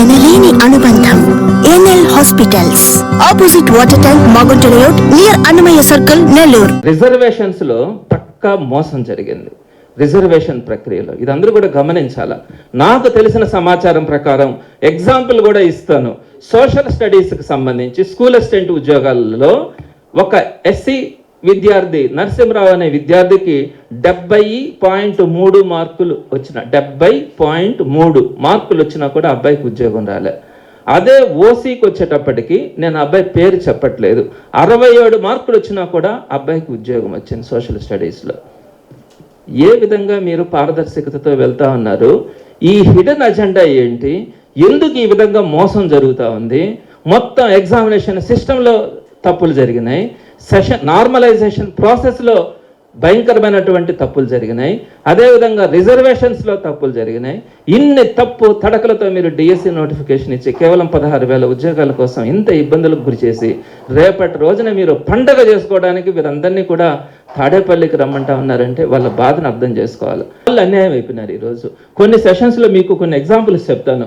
ఎనలేని అనుబంధం NL hospitals. Opposite water tank Magunta layout near Annamayya circle Nellore. రిజర్వేషన్స్లో పక్కా మోసం జరిగింది. రిజర్వేషన్ ప్రక్రియలో. ఇది అందరూ కూడా గమనించాల? నాకు తెలిసిన సమాచారం ప్రకారం ఎగ్జాంపుల్ కూడా ఇస్తాను. సోషల్ స్టడీస్కి సంబంధించి స్కూల్ అసిస్టెంట్ ఉద్యోగాలలో ఒక ఎస్సీ విద్యార్థి నరసింహరావు అనే విద్యార్థికి డెబ్బై పాయింట్ మూడు మార్కులు వచ్చిన డెబ్బై పాయింట్ మూడు మార్కులు వచ్చినా కూడా అబ్బాయికి ఉద్యోగం రాలే. అదే ఓసీకి వచ్చేటప్పటికి నేను అబ్బాయి పేరు చెప్పట్లేదు. అరవై ఏడు మార్కులు వచ్చినా కూడా అబ్బాయికి ఉద్యోగం వచ్చింది సోషల్ స్టడీస్లో. ఏ విధంగా మీరు పారదర్శకతతో వెళ్తా ఉన్నారు? ఈ హిడెన్ అజెండా ఏంటి? ఎందుకు ఈ విధంగా మోసం జరుగుతూ ఉంది? మొత్తం ఎగ్జామినేషన్ సిస్టంలో తప్పులు జరిగినాయి. సెషన్ నార్మలైజేషన్ ప్రాసెస్లో భయంకరమైనటువంటి తప్పులు జరిగినాయి. అదేవిధంగా రిజర్వేషన్స్లో తప్పులు జరిగినాయి. ఇన్ని తప్పు తడకలతో మీరు డిఎస్సి నోటిఫికేషన్ ఇచ్చి కేవలం పదహారు వేల ఉద్యోగాల కోసం ఇంత ఇబ్బందులకు గురి చేసి రేపటి రోజున మీరు పండగ చేసుకోవడానికి వీరందరినీ కూడా తాడేపల్లికి రమ్మంటా ఉన్నారంటే వాళ్ళ బాధను అర్థం చేసుకోవాలి. వాళ్ళు అన్యాయం అయిపోయినారు ఈరోజు. కొన్ని సెషన్స్లో మీకు కొన్ని ఎగ్జాంపుల్స్ చెప్తాను.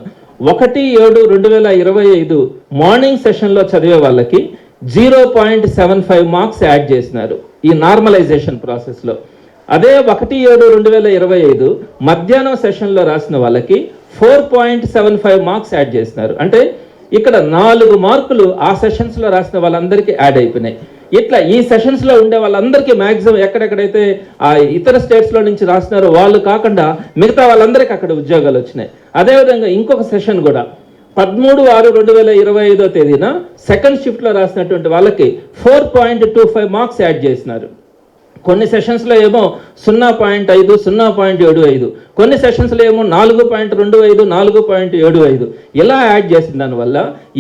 ఒకటి ఏడు రెండు వేల ఇరవై ఐదు మార్నింగ్ సెషన్లో చదివే వాళ్ళకి zero point seven five marks add చేసినారు ఈ నార్మలైజేషన్ ప్రాసెస్లో అదే ఒకటి ఏడు రెండు వేల ఇరవై ఐదు మధ్యాహ్నం సెషన్లో రాసిన వాళ్ళకి four point seven five marks add చేసినారు. అంటే ఇక్కడ నాలుగు మార్కులు ఆ సెషన్స్లో రాసిన వాళ్ళందరికీ యాడ్ అయిపోయినాయి. ఇట్లా ఈ సెషన్స్లో ఉండే వాళ్ళందరికీ మ్యాక్సిమం ఎక్కడెక్కడైతే ఆ ఇతర స్టేట్స్లో నుంచి రాసినారో వాళ్ళు కాకుండా మిగతా వాళ్ళందరికీ అక్కడ ఉద్యోగాలు వచ్చినాయి. అదేవిధంగా ఇంకొక సెషన్ కూడా పదమూడు ఆరు రెండు వేల ఇరవై ఐదో తేదీన సెకండ్ షిఫ్ట్లో రాసినటువంటి వాళ్ళకి four point two five marks add చేసినారు. కొన్ని సెషన్స్లో ఏమో సున్నా పాయింట్ ఐదు సున్నా పాయింట్ ఏడు ఐదు. కొన్ని సెషన్స్లో ఏమో నాలుగు పాయింట్ రెండు ఐదు నాలుగు పాయింట్ ఏడు ఐదు. ఇలా యాడ్ చేసిన దానివల్ల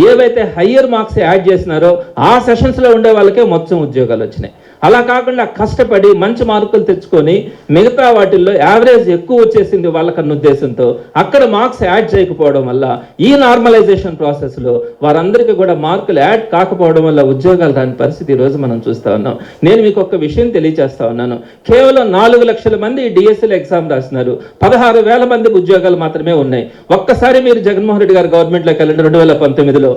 ఏవైతే హయ్యర్ మార్క్స్ యాడ్ చేసినారో ఆ సెషన్స్లో ఉండే వాళ్ళకే మొత్తం ఉద్యోగాలు వచ్చినాయి. అలా కాకుండా కష్టపడి మంచి మార్కులు తెచ్చుకొని మిగతా వాటిల్లో యావరేజ్ ఎక్కువ వచ్చేసింది వాళ్ళకన్న ఉద్దేశంతో అక్కడ మార్క్స్ యాడ్ చేయకపోవడం వల్ల ఈ నార్మలైజేషన్ ప్రాసెస్లో వారందరికీ కూడా మార్కులు యాడ్ కాకపోవడం వల్ల ఉద్యోగాలు రాని పరిస్థితి ఈరోజు మనం చూస్తా ఉన్నాం. నేను మీకు ఒక విషయం తెలియజేస్తా ఉన్నాను. కేవలం నాలుగు లక్షల మంది డిఎస్ఎల్ ఎగ్జామ్ రాసినారు పదహారు వేల మంది ఉద్యోగాలు మాత్రమే ఉన్నాయి. ఒక్కసారి మీరు జగన్మోహన్ రెడ్డి గారు గవర్నమెంట్లోకి వెళ్ళండి. రెండు వేల పంతొమ్మిదిలో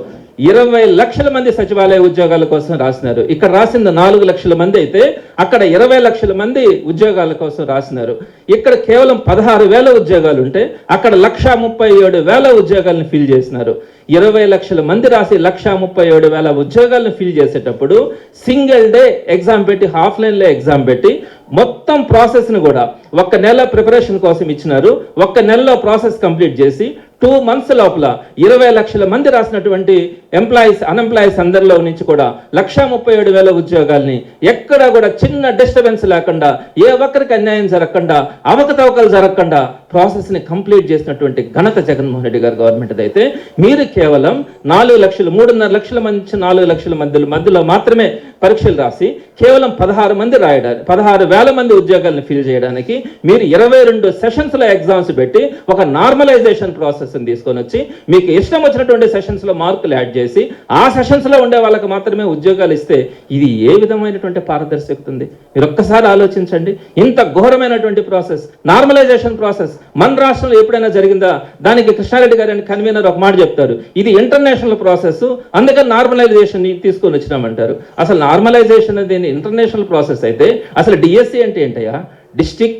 ఇరవై లక్షల మంది సచివాలయ ఉద్యోగాల కోసం రాసినారు. ఇక్కడ రాసింది నాలుగు లక్షల మంది అయితే అక్కడ ఇరవై లక్షల మంది ఉద్యోగాల కోసం రాసినారు. ఇక్కడ కేవలం పదహారు వేల ఉద్యోగాలు ఉంటే అక్కడ లక్ష ముప్పై ఏడు వేల ఉద్యోగాలను ఫిల్ చేసినారు. ఇరవై లక్షల మంది రాసి లక్ష ముప్పై ఏడు వేల ఉద్యోగాలను ఫిల్ చేసేటప్పుడు సింగిల్ డే ఎగ్జామ్ పెట్టి ఆఫ్లైన్లో ఎగ్జామ్ పెట్టి మొత్తం ప్రాసెస్ను కూడా ఒక్క నెల ప్రిపరేషన్ కోసం ఇచ్చినారు. ఒక్క నెలలో ప్రాసెస్ కంప్లీట్ చేసి టూ మంత్స్ లోపల ఇరవై లక్షల మంది రాసినటువంటి ఎంప్లాయీస్ అన్ఎంప్లాయీస్ అందరిలో నుంచి కూడా లక్ష ముప్పై ఏడు వేల ఉద్యోగాల్ని ఎక్కడ కూడా చిన్న డిస్టర్బెన్స్ లేకుండా ఏ ఒక్కరికి అన్యాయం జరగకుండా అవకతవకలు జరగకుండా ప్రాసెస్ని కంప్లీట్ చేసినటువంటి ఘనత జగన్మోహన్ రెడ్డి గారు గవర్నమెంట్ అయితే మీరు కేవలం నాలుగు లక్షలు మూడున్నర లక్షల మంది నాలుగు లక్షల మధ్యలో మధ్యలో మాత్రమే పరీక్షలు రాసి కేవలం పదహారు మంది రాయడానికి పదహారు వేల మంది ఉద్యోగాలను ఫిల్ చేయడానికి మీరు ఇరవై రెండు సెషన్స్లో ఎగ్జామ్స్ పెట్టి ఒక నార్మలైజేషన్ ప్రాసెస్ని తీసుకొని వచ్చి మీకు ఇష్టం వచ్చినటువంటి సెషన్స్లో మార్కులు యాడ్ చేసి ఆ సెషన్స్లో ఉండే వాళ్ళకి మాత్రమే ఉద్యోగాలు ఇస్తే ఇది ఏ విధమైనటువంటి పారదర్శకత ఉంది మీరు ఒక్కసారి ఆలోచించండి. ఇంత ఘోరమైనటువంటి ప్రాసెస్ నార్మలైజేషన్ ప్రాసెస్ మన రాష్ట్రంలో ఎప్పుడైనా జరిగిందా? దానికి కృష్ణారెడ్డి గారు అని కన్వీనర్ ఒక మాట చెప్తారు. ఇది ఇంటర్నేషనల్ ప్రాసెస్ అందుకని నార్మలైజేషన్ తీసుకొని వచ్చినామంటారు. అసలు నార్మలైజేషన్ అనేది ఇంటర్నేషనల్ ప్రాసెస్ అయితే అసలు డిఎస్సి అంటే ఏంటయ్యా? District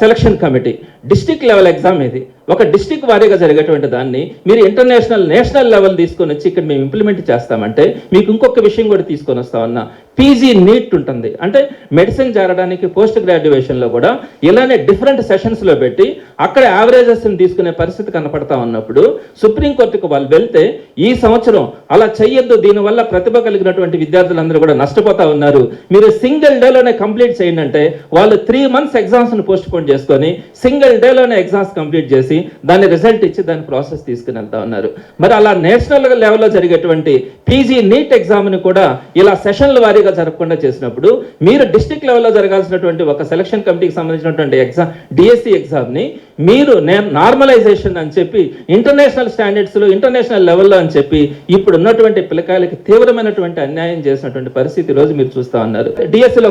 selection committee district level exam ఇది. ఒక డిస్టిక్ వారీగా జరిగేటువంటి దాన్ని మీరు ఇంటర్నేషనల్ నేషనల్ లెవెల్ తీసుకొని వచ్చి ఇక్కడ మేము ఇంప్లిమెంట్ చేస్తామంటే మీకు ఇంకొక విషయం కూడా తీసుకొని వస్తామన్నా. పీజీ నీట్ ఉంటుంది. అంటే మెడిసిన్ చేరడానికి పోస్ట్ గ్రాడ్యుయేషన్లో కూడా ఇలానే డిఫరెంట్ సెషన్స్లో పెట్టి అక్కడ యావరేజెస్ని తీసుకునే పరిస్థితి కనపడతా ఉన్నప్పుడు సుప్రీంకోర్టుకు వాళ్ళు వెళ్తే ఈ సంవత్సరం అలా చెయ్యొద్దు దీనివల్ల ప్రతిభ కలిగినటువంటి విద్యార్థులందరూ కూడా నష్టపోతా ఉన్నారు. మీరు సింగిల్ డేలోనే కంప్లీట్ చేయండి అంటే వాళ్ళు త్రీ మంత్స్ ఎగ్జామ్స్ని పోస్ట్ పోన్ చేసుకొని సింగిల్ డేలోనే ఎగ్జామ్స్ కంప్లీట్ చేసి దాని రిజల్ట్ ఇచ్చి దాని ప్రాసెస్ తీసుకుని వెళ్తా ఉన్నారు. మరి అలా నేషనల్ లెవెల్లో జరిగేటువంటి పీజీ నీట్ ఎగ్జామ్ని కూడా ఇలా సెషన్ల వారీగా జరగకుండా చేసినప్పుడు మీరు డిస్ట్రిక్ట్ లెవెల్లో జరగాల్సినటువంటి ఒక సెలక్షన్ కమిటీకి సంబంధించినటువంటి ఎగ్జామ్ డిఎస్సి ఎగ్జామ్ని మీరు నార్మలైజేషన్ అని చెప్పి ఇంటర్నేషనల్ స్టాండర్డ్స్లో ఇంటర్నేషనల్ లెవెల్లో అని చెప్పి ఇప్పుడు ఉన్నటువంటి పిల్లకాయలకి తీవ్రమైనటువంటి అన్యాయం చేసినటువంటి పరిస్థితి రోజు మీరు చూస్తా ఉన్నారు. డిఎస్సిలో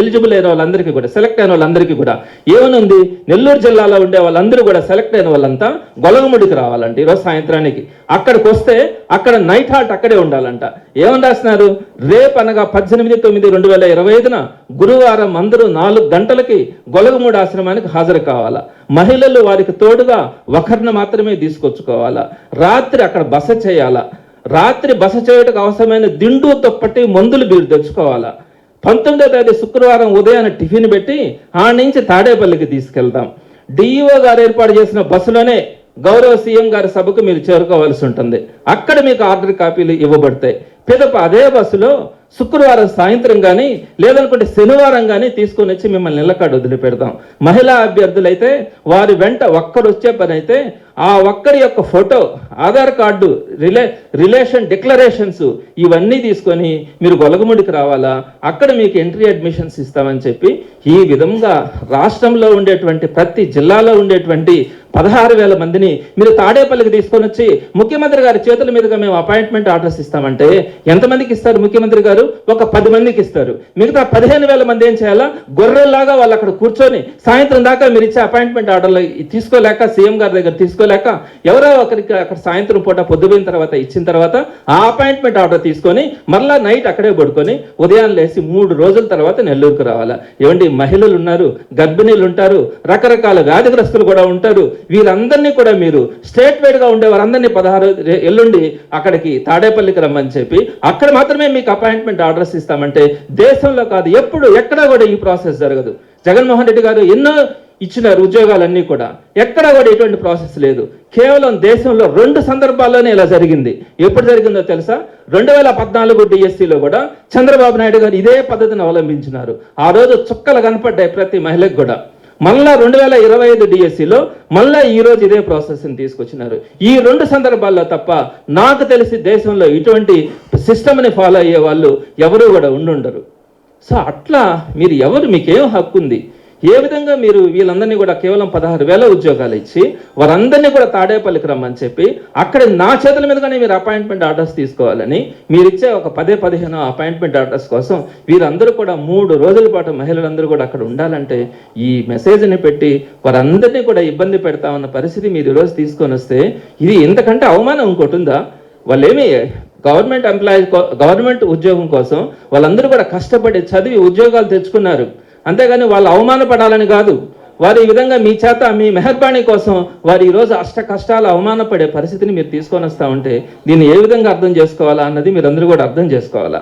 ఎలిజిబుల్ అయిన వాళ్ళందరికీ కూడా సెలెక్ట్ అయిన వాళ్ళందరికీ కూడా ఏమనుంది నెల్లూరు జిల్లాలో ఉండే వాళ్ళందరూ కూడా సెలెక్ట్ అయిన వాళ్ళంతా గొలగముడికి రావాలంట ఈరోజు సాయంత్రానికి. అక్కడికి వస్తే అక్కడ నైట్ హాల్ట్ అక్కడే ఉండాలంట. ఏమని రాస్తున్నారు రేపు అనగా పద్దెనిమిది తొమ్మిది రెండు వేల ఇరవై ఐదున గురువారం అందరూ నాలుగు గంటలకి గొలగమూడి ఆశ్రమానికి హాజరు కావాలా? మహిళలు వారికి తోడుగా ఒకరిని మాత్రమే తీసుకొచ్చుకోవాలా? రాత్రి అక్కడ బస చేయాలా? రాత్రి బస చేయటకు అవసరమైన దిండు దుప్పటి మందులు మీరు తెచ్చుకోవాలా? పంతొమ్మిదో తేదీ శుక్రవారం ఉదయాన్నే టిఫిన్ పెట్టి ఆ నుంచి తాడేపల్లికి తీసుకెళ్తాం డిఈఓ గారు ఏర్పాటు చేసిన బస్సులోనే గౌరవ సీఎం గారి సభకు మీరు చేరుకోవాల్సి ఉంటుంది. అక్కడ మీకు ఆర్డర్ కాపీలు ఇవ్వబడతాయి. పిదప అదే బస్సులో శుక్రవారం సాయంత్రం కానీ లేదనుకుంటే శనివారం కానీ తీసుకొని వచ్చి మిమ్మల్ని నిలకాడ వదిలిపెడతాం. మహిళా అభ్యర్థులైతే వారి వెంట ఒక్కరు వచ్చే పని అయితే ఆ ఒక్కరి యొక్క ఫోటో ఆధార్ కార్డు రిలే రిలేషన్ డిక్లరేషన్స్ ఇవన్నీ తీసుకొని మీరు గొలగముడికి రావాలా? అక్కడ మీకు ఎంట్రీ అడ్మిషన్స్ ఇస్తామని చెప్పి ఈ విధంగా రాష్ట్రంలో ఉండేటువంటి ప్రతి జిల్లాలో ఉండేటువంటి పదహారు వేల మందిని మీరు తాడేపల్లికి తీసుకొని వచ్చి ముఖ్యమంత్రి గారి చేతుల మీదుగా మేము అపాయింట్మెంట్ ఆర్డర్స్ ఇస్తామంటే ఎంతమందికి ఇస్తారు ముఖ్యమంత్రి గారు? ఒక పది మందికి ఇస్తారు. మిగతా పదిహేను వేల మంది ఏం చేయాలా? గొర్రెల్లాగా వాళ్ళు అక్కడ కూర్చొని సాయంత్రం దాకా మీరు ఇచ్చే అపాయింట్మెంట్ ఆర్డర్లు తీసుకోలేక సీఎం గారి దగ్గర తీసుకోలేక ఎవరో ఒకరికి అక్కడ సాయంత్రం పూట పొద్దుపోయిన తర్వాత ఇచ్చిన తర్వాత ఆ అపాయింట్మెంట్ ఆర్డర్ తీసుకొని మరలా నైట్ అక్కడే పడుకొని ఉదయం లేచి మూడు రోజుల తర్వాత నెల్లూరుకు రావాలా. ఏమండి మహిళలు ఉన్నారు గర్భిణీలు ఉంటారు రకరకాల వ్యాధిగ్రస్తులు కూడా ఉంటారు. వీరందరినీ కూడా మీరు స్టేట్ వైడ్గా ఉండే వారందరినీ పదహారు ఎల్లుండి అక్కడికి తాడేపల్లికి రమ్మని చెప్పి అక్కడ మాత్రమే మీకు అపాయింట్మెంట్ ఆర్డర్స్ ఇస్తామంటే దేశంలో కాదు ఎప్పుడు ఎక్కడా కూడా ఈ ప్రాసెస్ జరగదు. జగన్మోహన్ రెడ్డి గారు ఎన్నో ఇచ్చినారు ఉద్యోగాలన్నీ కూడా ఎక్కడా కూడా ఎటువంటి ప్రాసెస్ లేదు. కేవలం దేశంలో రెండు సందర్భాల్లోనే ఇలా జరిగింది. ఎప్పుడు జరిగిందో తెలుసా? రెండు వేల పద్నాలుగు డిఎస్సిలో కూడా చంద్రబాబు నాయుడు గారు ఇదే పద్ధతిని అవలంబించినారు. ఆ రోజు చుక్కలు కనపడ్డాయి ప్రతి మహిళకు కూడా. మళ్ళా రెండు వేల ఇరవై ఐదు డిఎస్సిలో మళ్ళా ఈ రోజు ఇదే ప్రాసెస్ని తీసుకొచ్చినారు. ఈ రెండు సందర్భాల్లో తప్ప నాకు తెలిసి దేశంలో ఇటువంటి సిస్టమ్ని ఫాలో అయ్యే వాళ్ళు ఎవరు కూడా ఉండుండరు. సో అట్లా మీరు ఎవరు మీకేం హక్కు ఉంది ఏ విధంగా మీరు వీళ్ళందరినీ కూడా కేవలం పదహారు వేల ఉద్యోగాలు ఇచ్చి వారందరినీ కూడా తాడేపల్లికి రమ్మని చెప్పి అక్కడ నా చేతుల మీదుగానే మీరు అపాయింట్మెంట్ ఆర్డర్స్ తీసుకోవాలని మీరు ఇచ్చే ఒక పదే పదిహేను అపాయింట్మెంట్ ఆర్డర్స్ కోసం వీరందరూ కూడా మూడు రోజుల పాటు మహిళలందరూ కూడా అక్కడ ఉండాలంటే ఈ మెసేజ్ని పెట్టి వారందరినీ కూడా ఇబ్బంది పెడతా ఉన్న పరిస్థితి మీరు ఈరోజు తీసుకొని వస్తే ఇది ఇంతకంటే అవమానం ఇంకోటి ఉందా? వాళ్ళేమి గవర్నమెంట్ ఎంప్లాయీ గవర్నమెంట్ ఉద్యోగం కోసం వాళ్ళందరూ కూడా కష్టపడి చదివి ఉద్యోగాలు తెచ్చుకున్నారు. అంతేగాని వాళ్ళు అవమానపడాలని కాదు. వారు ఈ విధంగా మీ చేత మీ మెహర్బాణి కోసం వారు ఈరోజు అష్ట కష్టాలు అవమానపడే పరిస్థితిని మీరు తీసుకొని వస్తా ఉంటే దీన్ని ఏ విధంగా అర్థం చేసుకోవాలా అన్నది మీరు అందరూ కూడా అర్థం చేసుకోవాలా.